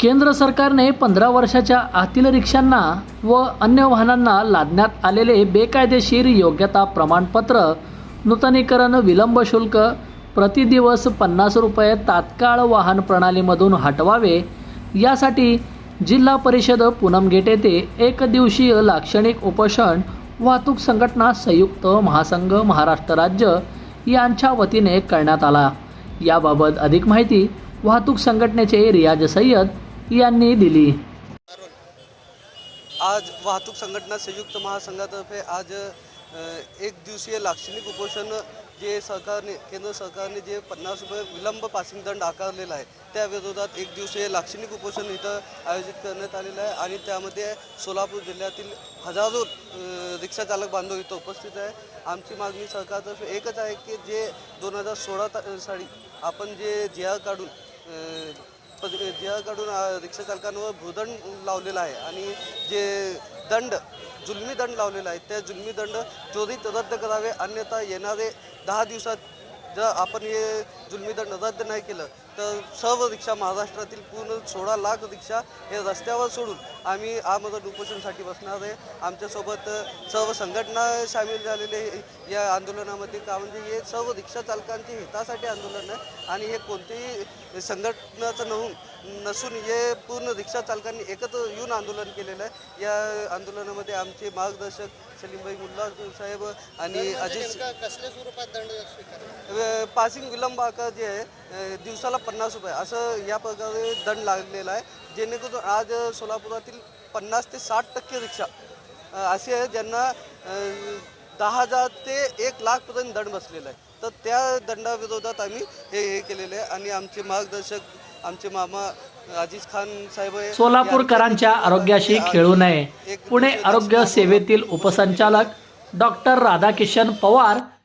केंद्र सरकारने पंधरा वर्षाच्या आतील रिक्षांना व अन्य वाहनांना लादण्यात आलेले बेकायदेशीर योग्यता प्रमाणपत्र नूतनीकरण विलंब शुल्क प्रतिदिवस पन्नास रुपये तात्काळ वाहन प्रणालीमधून हटवावे यासाठी जिल्हा परिषद पूनम गेट येथे एक दिवसीय लाक्षणिक उपोषण वाहतूक संघटना संयुक्त महासंघ महाराष्ट्र राज्य यांच्या वतीने करण्यात आला. याबाबत अधिक माहिती वाहतूक संघटनेचे रियाज सय्यद यांनी दिली. आज वाहतूक संघटना संयुक्त महासंघातर्फे आज एक दिवसीय लाक्षणिक उपोषण जे सरकारने केंद्र सरकारने जे पन्नास रुपये विलंब पासिंग दंड आकारलेला आहे त्या विरोधात एक दिवसीय लाक्षणिक उपोषण इथं आयोजित करण्यात आलेलं आहे आणि त्यामध्ये सोलापूर जिल्ह्यातील हजारो रिक्षाचालक बांधव इथं उपस्थित आहे. आमची मागणी सरकारतर्फे एकच आहे की जे दोन हजार सोळा ता साली आपण जे जे आर काढून ज्याकडून रिक्षा चालकांवर रिक्षाचालकांवर भूदंड लावलेला आहे. आणि जे दंड जुलमी दंड लावलेला आहे त्या जुलमी दंड त्वरित रद्द करावे अन्यथा येणारे दहा दिवसात जर आपण हे जुलमी दंड रद्द नाही केलं तर सर्व रिक्षा महाराष्ट्रातील पूर्ण सोळा लाख रिक्षा हे रस्त्यावर सोडून आम्ही आमरण उपोषणसाठी बसणार आहे. आमच्यासोबत सर्व संघटना सामील झालेले या आंदोलनामध्ये का म्हणजे हे सर्व रिक्षा चालकांच्या हितासाठी आंदोलन आहे आणि हे कोणतेही संघटनाचं नसून नसून हे पूर्ण रिक्षा चालकांनी एकत्र येऊन आंदोलन केलेलं आहे. या आंदोलनामध्ये आमचे मार्गदर्शक सलीमभाई मुल्ला साहेब आणि अजित कसल्या स्वरूपात दंड पासिंग विलंब आकार जे आहे दिवसाला पन्नास रुपये. असं या प्रकारे दंड लागलेला आहे. जेणेकरून आज सोलापुरातील पन्नास ते साठ टक्के रिक्षा असे आहे ज्यांना दहा हजार ते एक लाखपर्यंत दंड बसलेला आहे. तर त्या दंडाविरोधात आम्ही हे हे केलेले आहे. आणि आमचे मार्गदर्शक आमचे मामा अजीज खान साहेब सोलापूरकरांच्या आरोग्याशी खेळू नये. पुणे आरोग्य सेवेतील उपसंचालक डॉक्टर राधाकिशन पवार